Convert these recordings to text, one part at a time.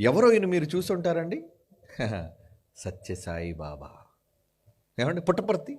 ఎవరో ఈయన మీరు చూసుంటారండి? సత్యసాయి బాబా. ఏమండి పుట్టపర్తి?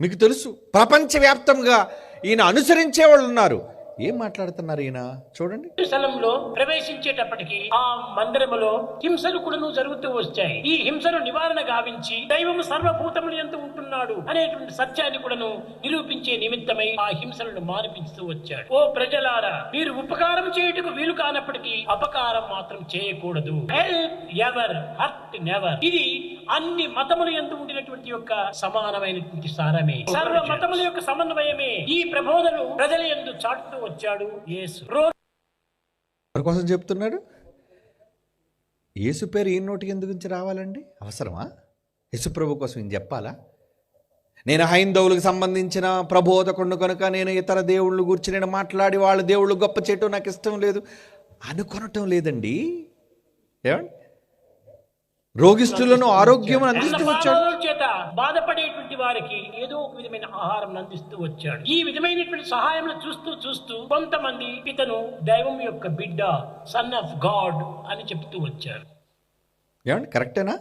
మీకు తెలుసు ప్రపంచవ్యాప్తంగా ఈయన అనుసరించే వాళ్ళు ఉన్నారు. ఏం మాట్లాడుతున్నారు ఈయన? చూడండి. స్థలంలో ప్రవేశించేటప్పటికి ఆ మందిరములో హింసలు కూడాను జరుగుతూ వచ్చాయి. ఈ హింసను నివారణ గావించి దైవము సర్వభూతములు ఎంత ఉంటున్నాడు అనేటువంటి సత్యాన్ని కూడాను నిరూపించే నిమిత్తమై ఆ హింసలను మానిపించుతూ వచ్చాడు. ఓ ప్రజలారా మీరు ఉపకారం చేయుటకు వీలు కానప్పటికీ అపకారం మాత్రం చేయకూడదు. హెల్ప్ ఎవర్ హర్ట్ నెవర్ ఇది అన్ని మతముల ఎందు ఉండినటువంటి యొక్క సమానమైనటువంటి సారమే. సర్వ మతముల యొక్క సమన్వయమే. ఈ ప్రబోధను ప్రజల ఎందు చాటుతూ వచ్చాడు యేసు. కోసం చెప్తున్నాడు? యేసు పేరు ఈ నోటికి ఎందుకు నుంచి రావాలండి? అవసరమా? యేసుప్రభు కోసం ఈయన చెప్పాలా? నేను హైందవులకు సంబంధించిన ప్రబోధకుడు కనుక నేను ఇతర దేవుళ్ళు గురించి నేను మాట్లాడి వాళ్ళ దేవుళ్ళు గొప్ప చేయటం నాకు ఇష్టం లేదు. అనుకొనటం లేదండి. ఏమండి? రోగిష్ఠులను ఆరోగ్యం అందిస్తూ వచ్చాడు. చేత బాధపడేటువంటి వారికి ఏదో ఒక విధమైన ఆహారం అందిస్తూ వచ్చాడు. ఈ విధమైనటువంటి సహాయం చూస్తూ చూస్తూ కొంతమంది ఇతను దైవం యొక్క బిడ్డ సన్ ఆఫ్ గాడ్ అని చెప్తూ వచ్చారు. ఏమండి కరెక్టేనా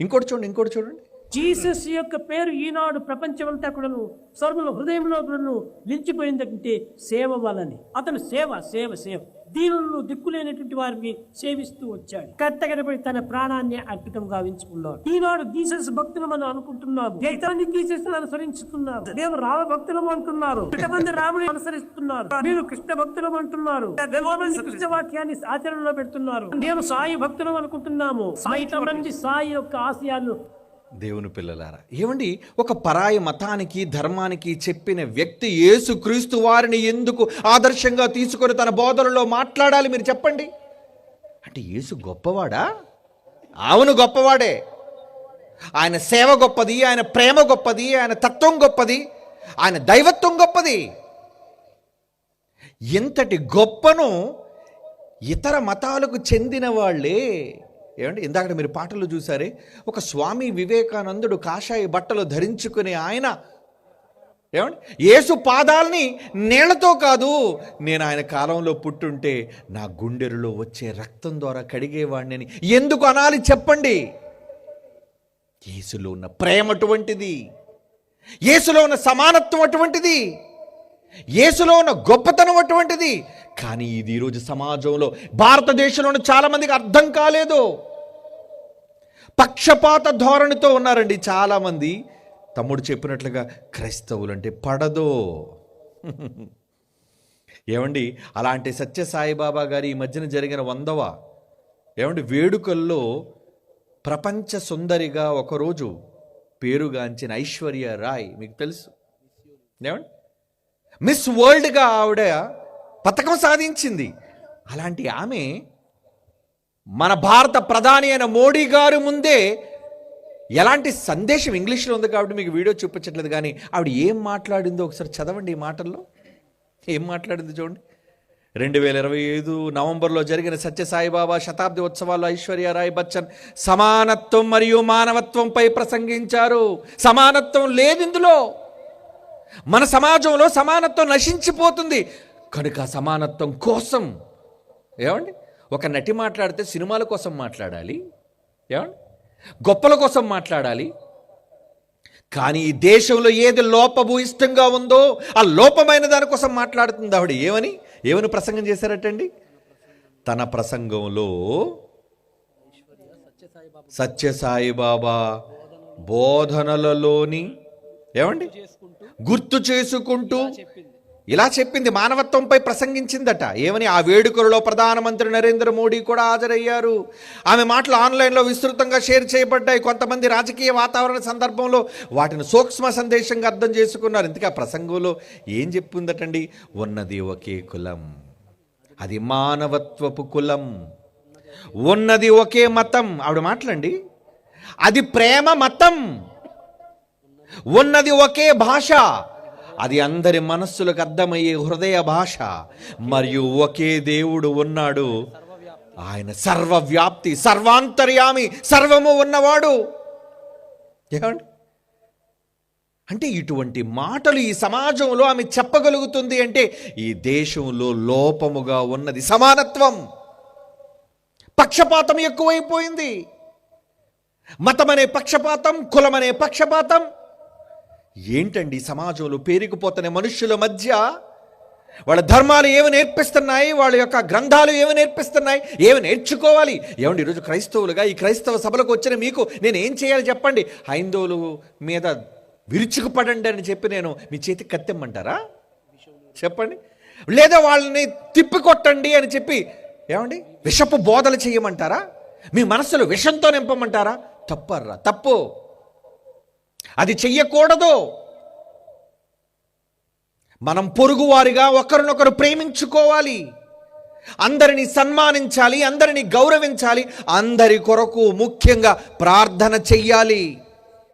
ఇంకోటి చూడండి ఇంకోటి చూడండి. జీసస్ యొక్క పేరు ఈనాడు ప్రపంచమంతా కూడాను సర్వుల హృదయంలో కూడాను నిలిచిపోయిందంటే సేవ వలని. అతను సేవ సేవ సేవ. దీనులను దిక్కులేనటువంటి వారిని సేవిస్తూ వచ్చాడు. కట్టగడపడి తన ప్రాణాన్ని అర్పితం గావించుకున్నాడు. ఈనాడు జీసస్ భక్తులు మనం అనుకుంటున్నాము. ఎంతమంది జీసస్ అనుసరించుతున్నారు. మేము రామ భక్తులం అంటున్నారు. ఎంతమంది రాముని అనుసరిస్తున్నారు. మీరు కృష్ణ భక్తులం అంటున్నారు. కృష్ణ వాక్యాన్ని ఆచరణలో పెడుతున్నారు. మేము సాయి భక్తులం అనుకుంటున్నాము. మంది సాయి యొక్క ఆశయాలు దేవుని పిల్లలారా ఏమండి? ఒక పరాయి మతానికి ధర్మానికి చెప్పిన వ్యక్తి యేసుక్రీస్తు వారిని ఎందుకు ఆదర్శంగా తీసుకొని తన బోధనలో మాట్లాడాలి మీరు చెప్పండి? అంటే యేసు గొప్పవాడా? అవును గొప్పవాడే. ఆయన సేవ గొప్పది ఆయన ప్రేమ గొప్పది ఆయన తత్వం గొప్పది ఆయన దైవత్వం గొప్పది. ఇంతటి గొప్పను ఇతర మతాలకు చెందిన వాళ్ళే ఏమంటే ఇందాక మీరు పాటలు చూసారే ఒక స్వామి వివేకానందుడు కాషాయ బట్టలు ధరించుకునే ఆయన. ఏమండి? యేసు పాదాలని నీళ్ళతో కాదు నేను ఆయన కాలంలో పుట్టుంటే నా గుండెరులో వచ్చే రక్తం ద్వారా కడిగేవాడిని ఎందుకు అనాలి చెప్పండి? యేసులో ఉన్న ప్రేమ అటువంటిది. యేసులో ఉన్న సమానత్వం అటువంటిది. యేసులో ఉన్న గొప్పతనం అటువంటిది. కానీ ఇది ఈరోజు సమాజంలో భారతదేశంలోని చాలామందికి అర్థం కాలేదు. పక్షపాత ధోరణితో ఉన్నారండి చాలామంది. తమ్ముడు చెప్పినట్లుగా క్రైస్తవులు అంటే పడదో. ఏమండి అలాంటి సత్య సాయిబాబా గారి ఈ మధ్యన జరిగిన వందవ ఏమండి వేడుకల్లో ప్రపంచ సుందరిగా ఒకరోజు పేరుగాంచిన ఐశ్వర్య రాయ్ మీకు తెలుసు? ఏమండి మిస్ వరల్డ్గా ఆవిడ పథకం సాధించింది. అలాంటి ఆమె మన భారత ప్రధాని అయిన మోడీ గారు ముందే ఎలాంటి సందేశం ఇంగ్లీష్లో ఉంది కాబట్టి మీకు వీడియో చూపించట్లేదు కానీ ఆవిడ ఏం మాట్లాడిందో ఒకసారి చదవండి ఈ మాటల్లో. ఏం మాట్లాడింది చూడండి. రెండు వేల ఇరవై ఐదు నవంబర్లో జరిగిన సత్యసాయిబాబా శతాబ్ది ఉత్సవాల్లో ఐశ్వర్య రాయ్ బచ్చన్ సమానత్వం మరియు మానవత్వంపై ప్రసంగించారు. సమానత్వం లేదు ఇందులో. మన సమాజంలో సమానత్వం నశించిపోతుంది. కనుక సమానత్వం కోసం ఏమండి? ఒక నటి మాట్లాడితే సినిమాల కోసం మాట్లాడాలి. ఏమండి? గొప్పల కోసం మాట్లాడాలి. కానీ ఈ దేశంలో ఏది లోపభూయిష్టంగా ఉందో ఆ లోపమైన దానికోసం మాట్లాడుతుంది ఆవిడ. ఏమని? ఏమని ప్రసంగం చేశారటండి? తన ప్రసంగంలో సత్యసాయిబాబా బోధనలలోని ఏమండి? గుర్తు చేసుకుంటూ ఇలా చెప్పింది మానవత్వంపై ప్రసంగించిందట. ఏమని? ఆ వేడుకలలో ప్రధానమంత్రి నరేంద్ర మోడీ కూడా హాజరయ్యారు. ఆమె మాటలు ఆన్లైన్లో విస్తృతంగా షేర్ చేయబడ్డాయి. కొంతమంది రాజకీయ వాతావరణ సందర్భంలో వాటిని సూక్ష్మ సందేశంగా అర్థం చేసుకున్నారు. ఇంతకీ ఆ ప్రసంగంలో ఏం చెప్పిందటండి? ఉన్నది ఒకే కులం. అది మానవత్వపు కులం. ఉన్నది ఒకే మతం. ఆవిడ మాటలండి. అది ప్రేమ మతం. ఉన్నది ఒకే భాష. అది అందరి మనస్సులకు అర్థమయ్యే హృదయ భాష. మరియు ఒకే దేవుడు ఉన్నాడు. ఆయన సర్వవ్యాప్తి సర్వాంతర్యామి సర్వము ఉన్నవాడు. ఏమండి? అంటే ఇటువంటి మాటలు ఈ సమాజంలో ఆమె చెప్పగలుగుతుంది అంటే ఈ దేశంలో లోపముగా ఉన్నది సమానత్వం. పక్షపాతం ఎక్కువైపోయింది. మతమనే పక్షపాతం కులమనే పక్షపాతం. ఏంటండి సమాజంలో పేరుకుపోతున్న మనుషుల మధ్య వాళ్ళ ధర్మాలు ఏమి నేర్పిస్తున్నాయి? వాళ్ళ యొక్క గ్రంథాలు ఏమి నేర్పిస్తున్నాయి? ఏమి నేర్చుకోవాలి? ఏమండి ఈరోజు క్రైస్తవులుగా ఈ క్రైస్తవ సభలకు వచ్చిన మీకు నేను ఏం చేయాలి చెప్పండి? హైందవులు మీద విరుచుకుపడండి అని చెప్పి నేను మీ చేతికి కత్తిమ్మంటారా? చెప్పండి. లేదా వాళ్ళని తిప్పికొట్టండి అని చెప్పి ఏమండి విషపు బోధలు చేయమంటారా? మీ మనసులో విషంతో నింపమంటారా? తప్పర్రా తప్పు. అది చెయ్యకూడదు. మనం పొరుగువారిగా ఒకరినొకరు ప్రేమించుకోవాలి. అందరిని సన్మానించాలి అందరిని గౌరవించాలి అందరి కొరకు ముఖ్యంగా ప్రార్థన చెయ్యాలి.